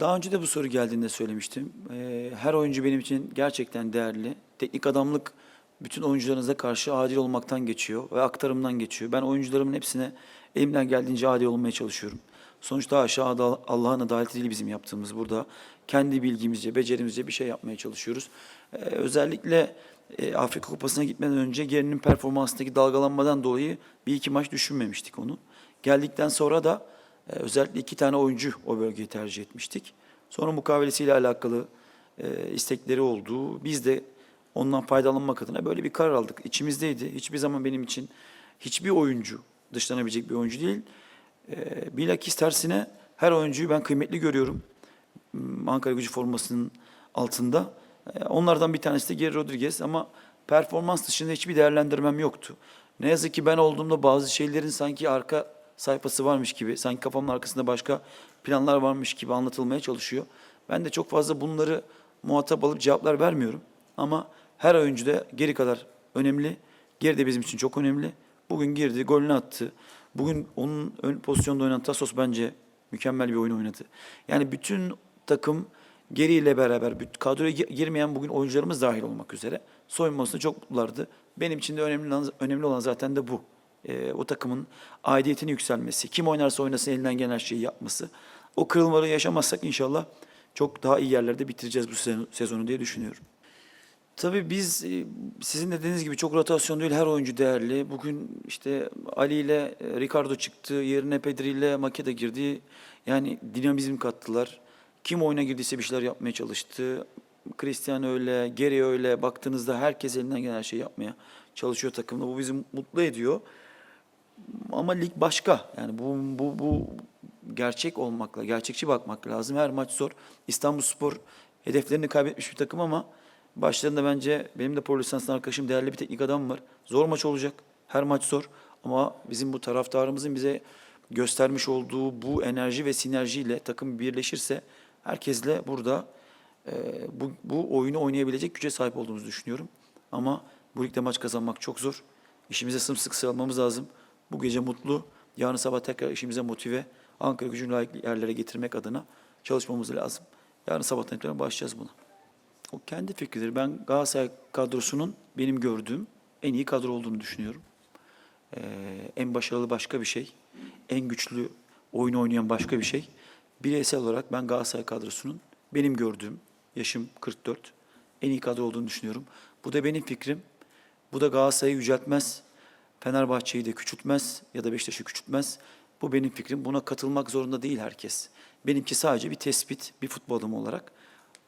Daha önce de bu soru geldiğinde söylemiştim. Ee, Her oyuncu benim için gerçekten değerli. Teknik adamlık bütün oyuncularınıza karşı adil olmaktan geçiyor ve aktarımdan geçiyor. Ben oyuncularımın hepsine elimden geldiğince adil olmaya çalışıyorum. Sonuçta aşağıda Allah'ın adaleti değil bizim yaptığımız burada. Kendi bilgimizce, becerimizce bir şey yapmaya çalışıyoruz. Ee, Özellikle e, Afrika Kupası'na gitmeden önce Geri'nin performansındaki dalgalanmadan dolayı bir iki maç düşünmemiştik onu. Geldikten sonra da e, özellikle iki tane oyuncu o bölgeyi tercih etmiştik. Sonra mukavelesiyle alakalı e, istekleri oldu. Biz de ondan faydalanmak adına böyle bir karar aldık. İçimizdeydi. Hiçbir zaman benim için hiçbir oyuncu dışlanabilecek bir oyuncu değil. E, bilakis tersine her oyuncuyu ben kıymetli görüyorum. Hmm, Ankara gücü formasının altında. E, Onlardan bir tanesi de Geri Rodriguez ama performans dışında hiçbir değerlendirmem yoktu. Ne yazık ki ben olduğumda bazı şeylerin sanki arka sayfası varmış gibi, sanki kafamın arkasında başka planlar varmış gibi anlatılmaya çalışıyor. Ben de çok fazla bunları muhatap alıp cevaplar vermiyorum. Ama her oyuncu da geri kadar önemli. Geri de bizim için çok önemli. Bugün girdi, golünü attı. Bugün onun ön pozisyonda oynayan Tasos bence mükemmel bir oyun oynadı. Yani bütün takım geriyle beraber kadroya gi- girmeyen bugün oyuncularımız dahil olmak üzere soyunmasında çok mutlulardı. Benim için de önemli olan, önemli olan zaten de bu. Ee, o takımın aidiyetini yükselmesi, kim oynarsa oynasın elinden gelen her şeyi yapması. O kırılmaları yaşamazsak inşallah çok daha iyi yerlerde bitireceğiz bu sezon- sezonu diye düşünüyorum. Tabii biz e, sizin de dediğiniz gibi çok rotasyon değil her oyuncu değerli. Bugün işte Ali ile e, Ricardo çıktı, yerine Pedri ile Makeda girdi. Yani dinamizm kattılar. Kim oyuna girdiyse bir şeyler yapmaya çalıştı. Cristiano öyle, Geri öyle. Baktığınızda herkes elinden gelen her şeyi yapmaya çalışıyor takımda. Bu bizi mutlu ediyor. Ama lig başka. Yani bu bu bu gerçek olmakla, gerçekçi bakmak lazım. Her maç zor. İstanbulspor hedeflerini kaybetmiş bir takım ama başlarında bence benim de pro arkadaşım değerli bir teknik adam var. Zor maç olacak. Her maç zor. Ama bizim bu taraftarımızın bize göstermiş olduğu bu enerji ve sinerjiyle takım birleşirse herkesle burada e, bu, bu oyunu oynayabilecek güce sahip olduğumuzu düşünüyorum. Ama bu ligde maç kazanmak çok zor. İşimize sımsıkı sarılmamız lazım. Bu gece mutlu, yarın sabah tekrar işimize motive, Ankara gücünü layık yerlere getirmek adına çalışmamız lazım. Yarın sabahtan itibaren başlayacağız buna. O kendi fikridir. Ben Galatasaray kadrosunun benim gördüğüm en iyi kadro olduğunu düşünüyorum. Ee, en başarılı başka bir şey. En güçlü oyun oynayan başka bir şey. Bireysel olarak ben Galatasaray kadrosunun benim gördüğüm, yaşım 44, en iyi kadro olduğunu düşünüyorum. Bu da benim fikrim. Bu da Galatasaray'ı yüceltmez. Fenerbahçe'yi de küçültmez ya da Beşiktaş'ı küçültmez. Bu benim fikrim. Buna katılmak zorunda değil herkes. Benimki sadece bir tespit, bir futbol adamı olarak.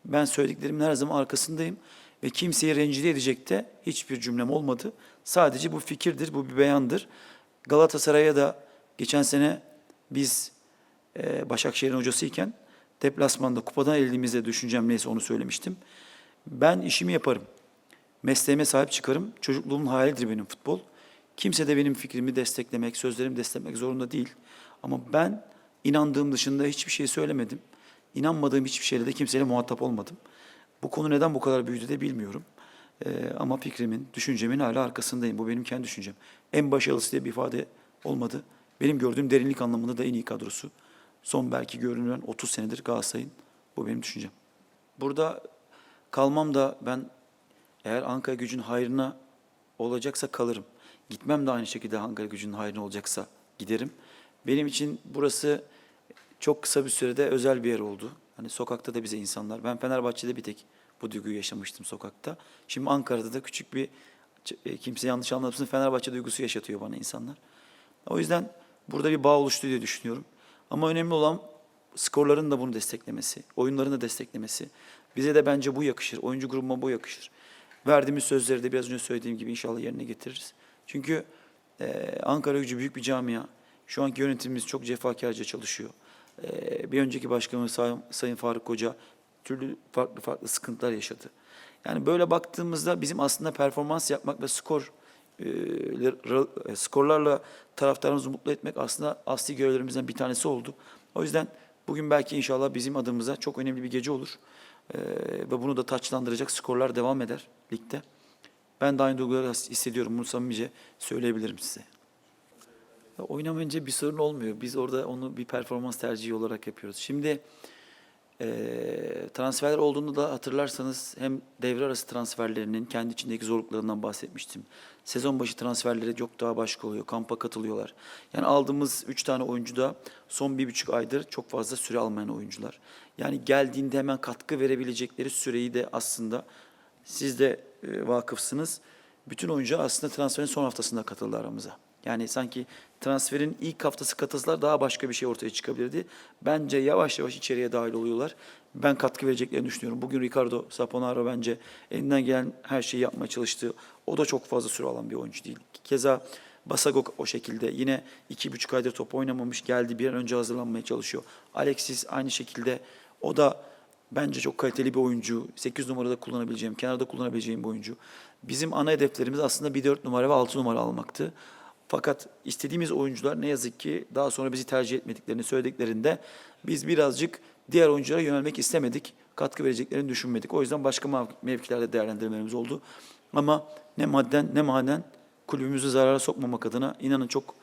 Ben söylediklerimin her zaman arkasındayım ve kimseyi rencide edecek de hiçbir cümlem olmadı. Sadece bu fikirdir, bu bir beyandır. Galatasaray'a da geçen sene biz e, Başakşehir'in hocasıyken deplasmanda kupadan eldiğimizde düşüncem neyse onu söylemiştim. Ben işimi yaparım. Mesleğime sahip çıkarım. Çocukluğumun hayalidir benim futbol. Kimse de benim fikrimi desteklemek, sözlerimi desteklemek zorunda değil. Ama ben inandığım dışında hiçbir şey söylemedim. İnanmadığım hiçbir şeyle de kimseyle muhatap olmadım. Bu konu neden bu kadar büyüdü de bilmiyorum. Ee, ama fikrimin, düşüncemin hala arkasındayım. Bu benim kendi düşüncem. En başarılısı diye bir ifade olmadı. Benim gördüğüm derinlik anlamında da en iyi kadrosu. Son belki görünen 30 senedir Galatasaray'ın. Bu benim düşüncem. Burada kalmam da ben eğer Ankara gücün hayrına olacaksa kalırım. Gitmem de aynı şekilde Ankara gücünün hayrına olacaksa giderim. Benim için burası çok kısa bir sürede özel bir yer oldu. Hani sokakta da bize insanlar. Ben Fenerbahçe'de bir tek bu duyguyu yaşamıştım sokakta. Şimdi Ankara'da da küçük bir e, kimse yanlış anlamasın Fenerbahçe duygusu yaşatıyor bana insanlar. O yüzden burada bir bağ oluştu diye düşünüyorum. Ama önemli olan skorların da bunu desteklemesi, oyunların da desteklemesi. Bize de bence bu yakışır. Oyuncu grubuma bu yakışır. Verdiğimiz sözleri de biraz önce söylediğim gibi inşallah yerine getiririz. Çünkü e, Ankara gücü büyük bir camia. Şu anki yönetimimiz çok cefakarca çalışıyor. E, bir önceki başkanımız Say- Sayın Faruk Koca türlü farklı farklı sıkıntılar yaşadı. Yani böyle baktığımızda bizim aslında performans yapmak ve skor e, e, skorlarla taraftarımızı mutlu etmek aslında asli görevlerimizden bir tanesi oldu. O yüzden bugün belki inşallah bizim adımıza çok önemli bir gece olur. E, ve bunu da taçlandıracak skorlar devam eder ligde. Ben de aynı duyguları hissediyorum. Bunu samimice söyleyebilirim size. Oynamayınca bir sorun olmuyor. Biz orada onu bir performans tercihi olarak yapıyoruz. Şimdi Ee, transferler olduğunda da hatırlarsanız hem devre arası transferlerinin kendi içindeki zorluklarından bahsetmiştim. Sezon başı transferleri çok daha başka oluyor. Kampa katılıyorlar. Yani aldığımız 3 tane oyuncu da son bir buçuk aydır çok fazla süre almayan oyuncular. Yani geldiğinde hemen katkı verebilecekleri süreyi de aslında siz de e, vakıfsınız. Bütün oyuncular aslında transferin son haftasında katıldı aramıza. Yani sanki transferin ilk haftası katılsalar daha başka bir şey ortaya çıkabilirdi. Bence yavaş yavaş içeriye dahil oluyorlar. Ben katkı vereceklerini düşünüyorum. Bugün Ricardo Saponaro bence elinden gelen her şeyi yapmaya çalıştı. O da çok fazla süre alan bir oyuncu değil. Keza Basago o şekilde yine iki buçuk aydır top oynamamış geldi bir an önce hazırlanmaya çalışıyor. Alexis aynı şekilde o da Bence çok kaliteli bir oyuncu. 8 numarada kullanabileceğim, kenarda kullanabileceğim bir oyuncu. Bizim ana hedeflerimiz aslında bir 4 numara ve 6 numara almaktı. Fakat istediğimiz oyuncular ne yazık ki daha sonra bizi tercih etmediklerini söylediklerinde biz birazcık diğer oyunculara yönelmek istemedik. Katkı vereceklerini düşünmedik. O yüzden başka mevkilerde değerlendirmelerimiz oldu. Ama ne madden ne maden kulübümüzü zarara sokmamak adına inanın çok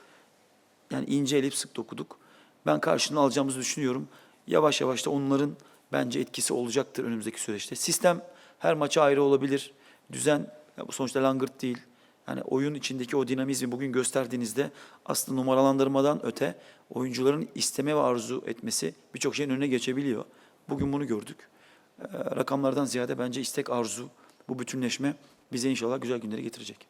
yani ince elip sık dokuduk. Ben karşılığını alacağımızı düşünüyorum. Yavaş yavaş da onların bence etkisi olacaktır önümüzdeki süreçte. Sistem her maça ayrı olabilir. Düzen bu sonuçta langırt değil. Yani oyun içindeki o dinamizmi bugün gösterdiğinizde aslında numaralandırmadan öte oyuncuların isteme ve arzu etmesi birçok şeyin önüne geçebiliyor. Bugün bunu gördük. Ee, rakamlardan ziyade bence istek arzu, bu bütünleşme bize inşallah güzel günleri getirecek.